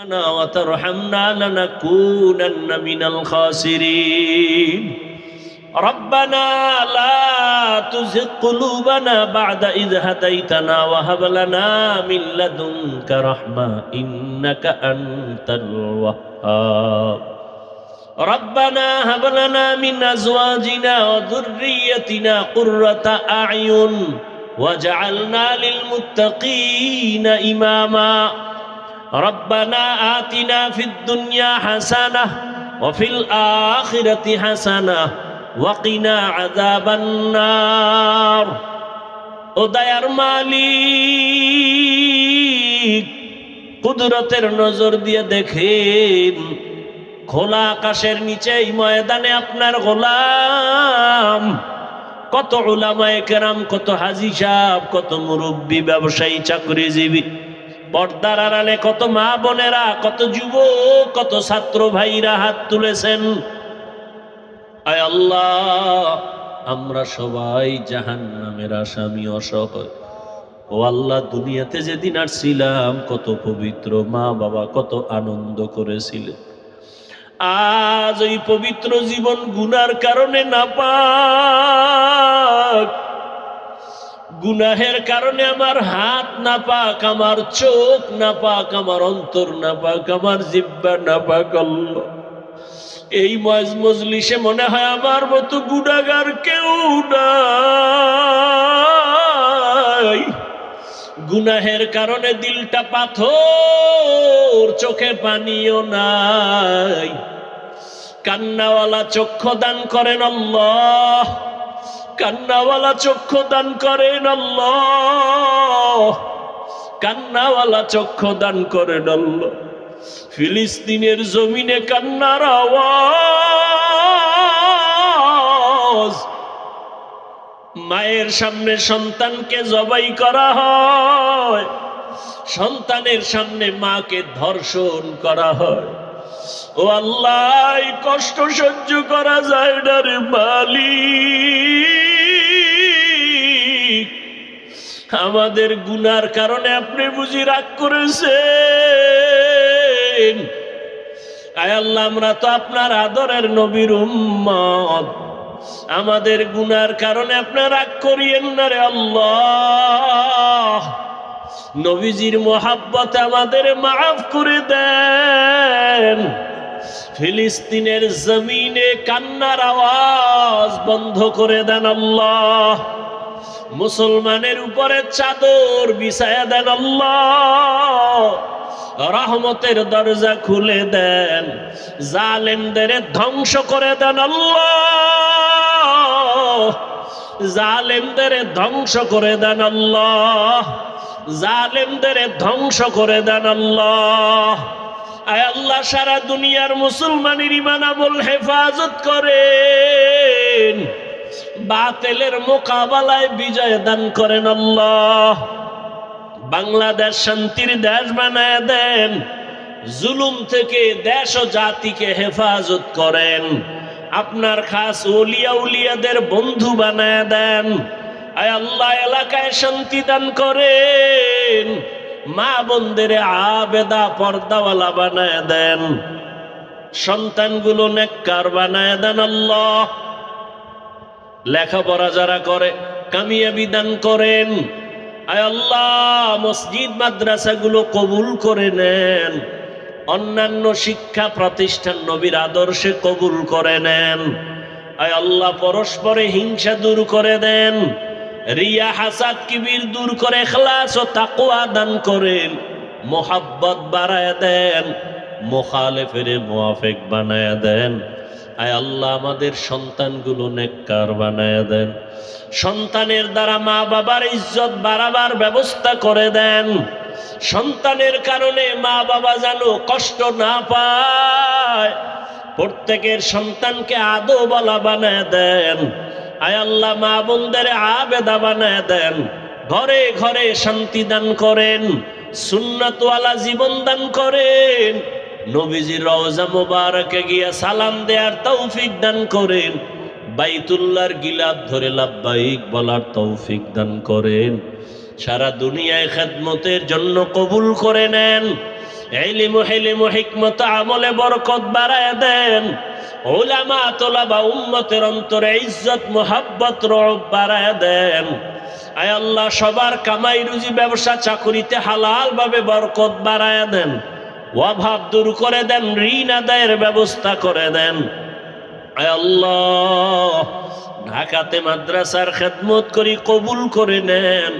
وترحمنا لنكونن من الخاسرين. ربنا لا تزغ قلوبنا بعد إذ هديتنا وهب لنا من لدنك رحمة إنك أنت الوهاب. ربنا هب لنا من أزواجنا وذريتنا قرة أعين واجعلنا للمتقين إماما. রব্বানা আতিনা ফিদ দুনিয়া হাসানা ওয়াফিল আখিরাতি হাসানা ওয়াকিনা আযাবান্নার। ও দয়ার মালিক, কুদরতের নজর দিয়ে দেখেন, খোলা আকাশের নিচে এই ময়দানে আপনার গোলাম। কত ওলামায় কেরাম, কত হাজি সাহেব, কত মুরব্বী, ব্যবসায়ী, চাকরিজীবী পর্দার আড়ালে কত মা বোনেরা, কত যুবক, কত ছাত্র ভাইরা হাত তুলেছেন। আয় আল্লাহ, আমরা সবাই জাহান নামের আসামি অসহায়। ও আল্লাহ, দুনিয়াতে যেদিন আসছিলাম, কত পবিত্র মা বাবা কত আনন্দ করেছিলেন। আজ ওই পবিত্র জীবন গুনার কারণে না পাক গুনাহের কারণে আমার হাত না পাক আমার চোখ না পাক আমার অন্তর না পাক আমার জিব্বা না পাক এই মজ মজলিসে মনে হয় আমার মতো গুণাগার কেউ নাই। গুনাহের কারণে দিলটা পাথর, চোখে পানিও নাই। কান্নাওয়ালা চক্ষু দান করেন আল্লাহ। কান্নাওয়ালা চক্ষু দান করেন আল্লাহ। কান্নাওয়ালা চক্ষু দান করেন আল্লাহ। ফিলিস্তিনের জমিনে কান্নার আওয়াজ। মায়ের সামনে সন্তানকে জবাই করা হয়। সন্তানের সামনে মাকে ধর্ষণ করা হয়। ও আল্লাহ কষ্ট সহ্য করা যায় না রে মালিক। আমাদের গুনার কারণে আপনি বুঝি রাগ করেছেন। আয় আল্লাহ, আমরা তো আপনার আদরের নবীর উম্মত। আমাদের গুনার কারণে আপনার রাগ করিয়েন না রে আল্লাহ। নবীজির মোহাব্বত আমাদের মাফ করে দেন। ফিলিস্তিনের জমিনে কান্নার আওয়াজ বন্ধ করে দেন আল্লাহ। মুসলমানের উপরে চাদর বিছায়া দেন রহমতের দরজা খুলে দেন। জালেমদের ধ্বংস করে দেন জালেমদের ধ্বংস করে দেন আল্লাহ। জালেমদের ধ্বংস করে দেন আল্লাহ। আল্লাহ, সারা দুনিয়ার মুসলমানের ইমান আমল হেফাজত করেন। বাতেলের মোকাবেলায় বিজয় দান করেন আল্লাহ। বাংলাদেশ শান্তির দেশ বানায় দেন। জুলুম থেকে দেশ ও জাতিকে হেফাজত করেন। আপনার খাস উলিয়া উলিয়াদের বন্ধু বানায় দেন। আয় আল্লাহ, এলাকায় শান্তি দান করেন। মা বন্দের আবেদা পর্দাওয়ালা বানায় দেন। সন্তানগুলো নেককার বানায় দেন আল্লাহ। লেখাপড়া যারা করে কামিয়াবি দান করেন। আয় আল্লাহ, মসজিদ, মাদ্রাসাগুলো কবুল করে নেন। অন্যান্য শিক্ষা প্রতিষ্ঠান নবীর আদর্শে কবুল করে নেন। আয় আল্লাহ, পরস্পরে হিংসা দূর করে দেন। রিয়া, হাসাদ, কিবির দূর করে খেলাস ও তাকুয়া দান করেন। মোহাব্বত বাড়ায় দেন। মোখালেফের মোয়াফেক বানায় দেন। আয় আল্লাহ, আমাদের সন্তানগুলো নেককার বানায় দেন। সন্তানের দ্বারা মা বাবার ইজ্জত বাড়াবার ব্যবস্থা করে দেন। সন্তানের কারণে মা বাবা যেন কষ্ট না পায়। প্রত্যেকের সন্তানকে আদো বলা বানায় দেন। আয় আল্লাহ মা বোনদের আবেদা বানায় দেন। ঘরে ঘরে শান্তি দান করেন। সুন্নাতওয়ালা জীবন দান করেন। নবীজির রওজা মোবারকে গিয়া সালাম দেয়ার তৌফিক দান করেন। বাইতুল্লাহর গিলাপ ধরে লাভবাহিক বলার তৌফিক দান করেন। সারা দুনিয়ায় খেদমতের জন্য কবুল করে নেন। এলিমু হেলিমু হিকমত আমলে বরকত বাড়ায় দেন। ওলামা তোলাবা উম্মতের অন্তরে ইজ্জত, মোহাব্বত, রব বাড়ায় দেন। আয় আল্লাহ, সবার কামাই রুজি, ব্যবসা, চাকুরিতে হালাল ভাবে বরকত বাড়ায় দেন। অভাব দূর করে দেন, ঋণ আদায়ের ব্যবস্থা করে দেন। ঢাকাতে মাদ্রাসার খেদমত করি, কবুল করে নেন।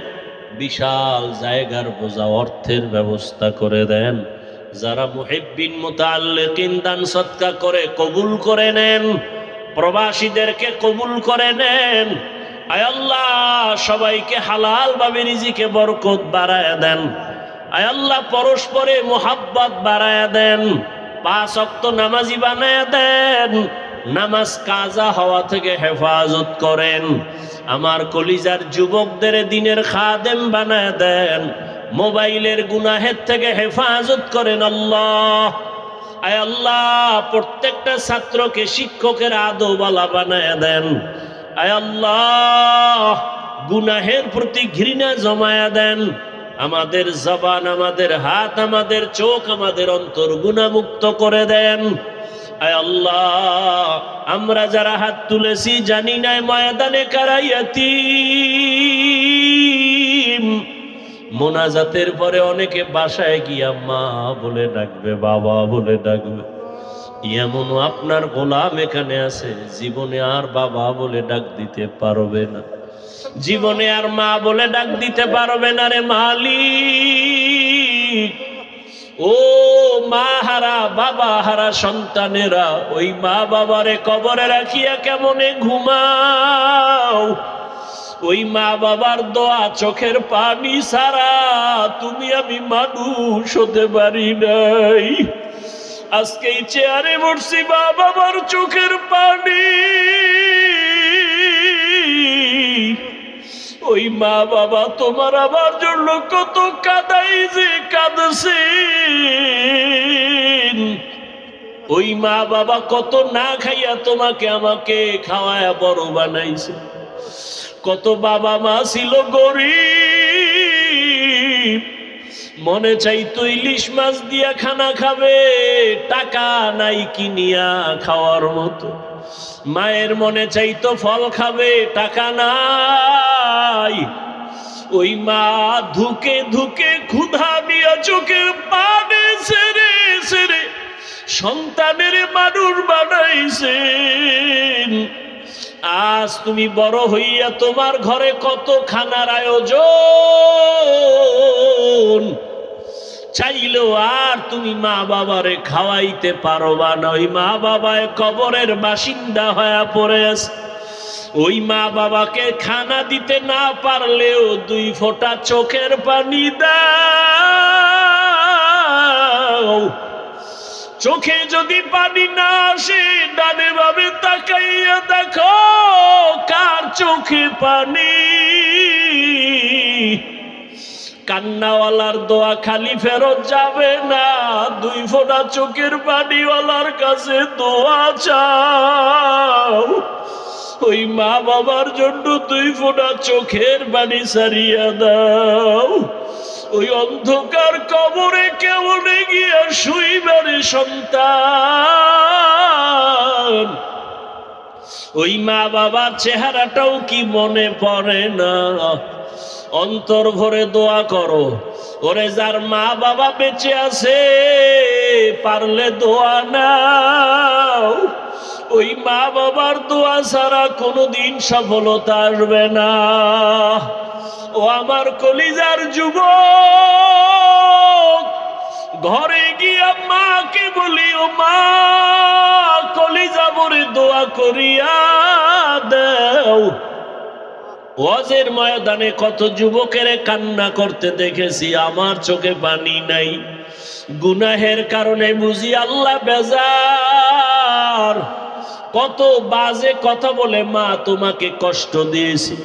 বিশাল জায়গার বোঝা অর্থের ব্যবস্থা করে দেন। যারা মুহিব্বিন মুতাল্লিকিন দান সৎকা করে কবুল করে নেন, প্রবাসীদেরকে কবুল করে নেন। আয়াল্লাহ সবাইকে হালাল ভাবে রিজিকে বরকত বাড়ায় দেন। আয় আল্লাহ, পরস্পরে মোহাব্বত বাড়ায় দেন, পাঁচ অক্ত নামাজি বানায় দেন, নামাজ কাজা হওয়া থেকে হেফাজত করেন। আমার কলিজার যুবকদের দিনের খাদেম বানায় দেন, মোবাইলের গুনাহের থেকে হেফাজত করেন আল্লাহ। আয় আল্লাহ, প্রত্যেকটা ছাত্রকে শিক্ষকের আদোবালা বানায় দেন। আয় আল্লাহ, গুনাহের প্রতি ঘৃণা জমায়া দেন। আমাদের জবান, আমাদের হাত, আমাদের চোখ, আমাদের অন্তর গুণামুক্ত করে দেন। আল্লাহ, আমরা যারা হাত তুলেছি জানি নাই ময়দানে কারাইয়াতি মোনাজাতের পরে অনেকে বাসায় গিয়া মা বলে ডাকবে, বাবা বলে ডাকবে। এমন আপনার গোলাম এখানে আছে, জীবনে আর বাবা বলে ডাক দিতে পারবে না। জীবনে আর মা বলে ডাক দিতে পারবে না রে মালিক। ও মা হারা, বাবা হারা, সন্তানেরা, ওই মা বাবারে কবরে রাখিয়া কেমনে ঘুমাও? ওই মা বাবার দোয়া চোখের পানি সারা তুমি আমি মানুষ হতে পারি নাই। আজকে চেয়ারে বসছি মা বাবার চোখের পানি। ওই মা বাবা তোমার আমার জন্য কত কাদাই যে কাঁদছে ওই মা বাবা কত না খাইয়া তোমাকে আমাকে খাওয়ায়া বড় বানাইছে। কত বাবা মা ছিল গরিব। মনে চাই চাইতো ইলিশ মাছ দিয়া খানা খাবে, টাকা নাই কিনিয়া খাওয়ার মতো। মায়ের মনে চাইতো ফল খাবে, টাকা নাই। ওই মা ধুকে ধুকে ক্ষুধা নিয়ে চোখের পানে সেরে সেরে সন্তানের মানুষ বানাইছেন। আজ তুমি বড় হইয়া তোমার ঘরে কত খানার আয়োজন? চাইলেও আর তুমি মা বাবারে খাওয়াইতে পারবা না। ওই মা বাবায় কবরের বাসিন্দা হয়ে পড়ে ওই মা বাবাকে খানা দিতে না পারলেও দুই ফোঁটা চোখের পানি দাও। চোখে যদি পানি না আসে, ডানে ভাবে তাকাইয়া দেখো, কার চোখে পানি? কান্নাওয়ালার দোয়া খালি ফেরত যাবে না। দুই ফোঁটা চোখের পানিওয়ালার কাছে দোয়া চাও। ওই মা বাবার জন্য দুই ফোঁটা চোখের পানি সারিয়া দাও। ওই অন্ধকার কবরে কেমনে গিয়া শুইবারে সন্তান। ওই মা বাবার চেহারাটাও কি মনে পড়ে না? অন্তর ভরে দোয়া করো। ওরে যার মা বাবা বেঁচে আছে, পারলে দোয়া নাও। ওই মা বাবার দোয়া ছাড়া কোনোদিন সফলতা আসবে না। ও আমার কলিজার যুব ঘরে গিয়া মাকে বলি, ও মা, কলিজা ভরে দোয়া করিয়া দেও। ওয়াজের ময়দানে কত যুবকের কান্না করতে দেখেছি, আমার চোখে পানি নাই। গুনাহের কারণে বুঝি আল্লাহ বেজার। কত বাজে কথা বলে মা তোমাকে কষ্ট দিয়েছে।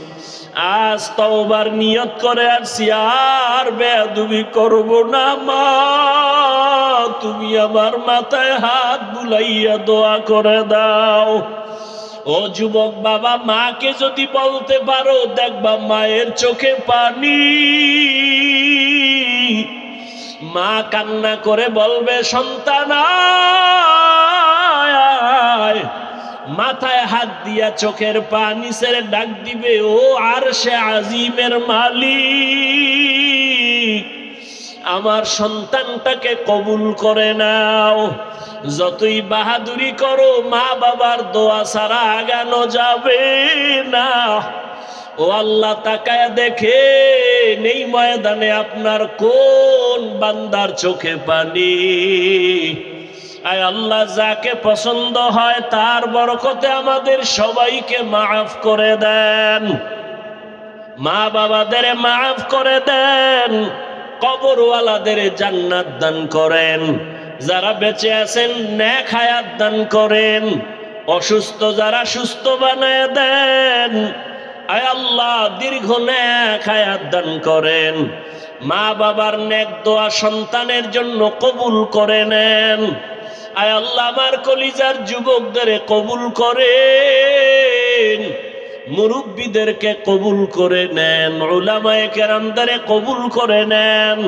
আজ তওবার নিয়ত করে আসছি, আর বেয়াদুবি করব না মা। তুমি আমার মাথায় হাত বুলাইয়া দোয়া করে দাও। ও যুবক বাবা, মাকে যদি বলতে পারো, দেখবা মায়ের চোখে পানি। মা কান্না করে বলবে, সন্তান মাথায় হাত দিয়া চোখের পানি ছেড়ে ডাক দিবে, ও আর সে আজিমের মালিক। আমার সন্তানটাকে কবুল করে নাও। যতই বাহাদুরি করো, মা বাবার দোয়া ছাড়া আগানো যাবে না। ও আল্লাহ তাকায় দেখে, নেই ময়দানে আপনার কোন বান্দার চোখে পানি? আয় আল্লাহ, যাকে পছন্দ হয়, তার বরকতে আমাদের সবাইকে মাফ করে দেন। মা বাবাদের মাফ করে দেন। কবরওয়ালাদের জান্নাত দান করেন। যারা বেঁচে আছেন, ন্যাক হায়াত দান করেন। অসুস্থ যারা সুস্থ বানায় দেন। আয় আল্লাহ, দীর্ঘ ন্যাক হায়াত দান করেন। মা বাবার ন্যাক দোয়া সন্তানের জন্য কবুল করে নেন। আয় আল্লাহ, আমার কলিজার যুবকদের কবুল করেন। মুরব্বীদেরকে কবুল করে নেন ওলামায়ে কেরামদারে কবুল করে নেন।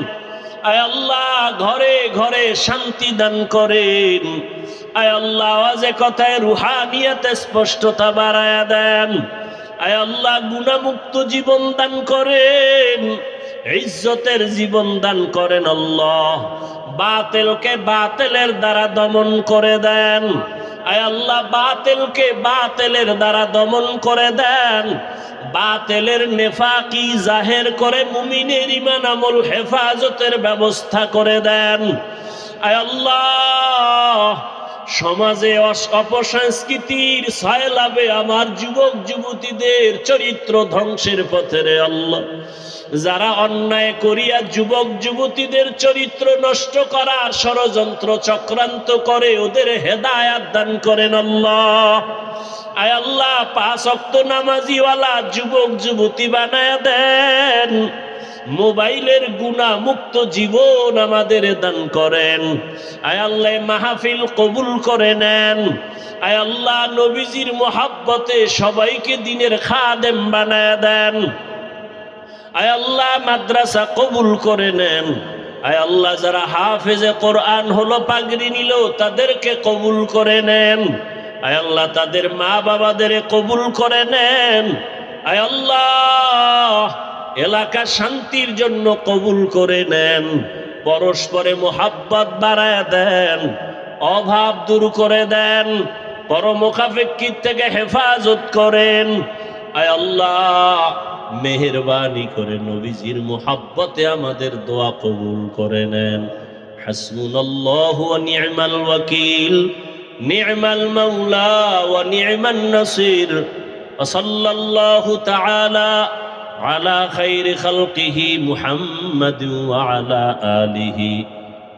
আয় আল্লাহ, ঘরে ঘরে শান্তি দান করেন। আয় আল্লাহ আওয়াজে কথায় রুহানিয়াতে স্পষ্টতা বাড়ায়া দেন। আয় আল্লাহ, গুণামুক্ত জীবন দান করেন। ইজ্জতের জীবন দান করেন আল্লাহ। বাতেলকে বাতেলের দ্বারা দমন করে দেন। আয় আল্লাহ, বাতেলকে বাতেলের দ্বারা দমন করে দেন। বাতেলের নেফাকি জাহের করে মুমিনের ইমান আমল হেফাজতের ব্যবস্থা করে দেন। আয় আল্লাহ, সমাজে অপসংস্কৃতির সয়লাভে আমার যুবক যুবতীদের চরিত্র ধ্বংসের পথে রে আল্লাহ। যারা অন্যায় করিয়া যুবক যুবতীদের চরিত্র নষ্ট করার ষড়যন্ত্র চক্রান্ত করে, ওদের হেদায়াত দান করেন আল্লাহ। আয় আল্লাহ, পাঁচ অক্ত নামাজিওয়ালা যুবক যুবতী বানায় দেন। মোবাইলের গুণা মুক্ত জীবন আমাদের দান করেন। আয় আল্লাহ মাহফিল কবুল করে নেন। আয় আল্লাহ, নবীজির মোহাব্বতে সবাইকে দিনের খাদেম বানায় দেন। আয় আল্লাহ, মাদ্রাসা কবুল করে নেন। আয় আল্লাহ, যারা হাফেজে কোরআন হলো, পাগড়ি নিল তাদেরকে কবুল করে নেন। আয় আল্লাহ, তাদের মা বাবাদের কবুল করে নেন। আয় আল্লাহ, এলাকা শান্তির জন্য কবুল করে নেন। পরস্পরে মোহাব্বত বাড়ায় দেন, অভাব দূর করে দেন পরমুখাপেক্ষিত থেকে হেফাজত করেন। আয় আল্লাহ মেহরবানি করে নবীজির মোহাব্বতে আমাদের দোয়া কবুল করে নেন হাসবুনাল্লাহু ওয়া নি'মাল ওয়াকিল নি'মাল মাওলা ওয়া নি'মান নাসির ওয়া সাল্লাল্লাহু তাআলা على خير خلقه محمد وعلى آله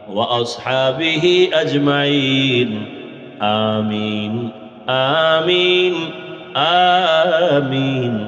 وأصحابه أجمعين آمين آمين آمين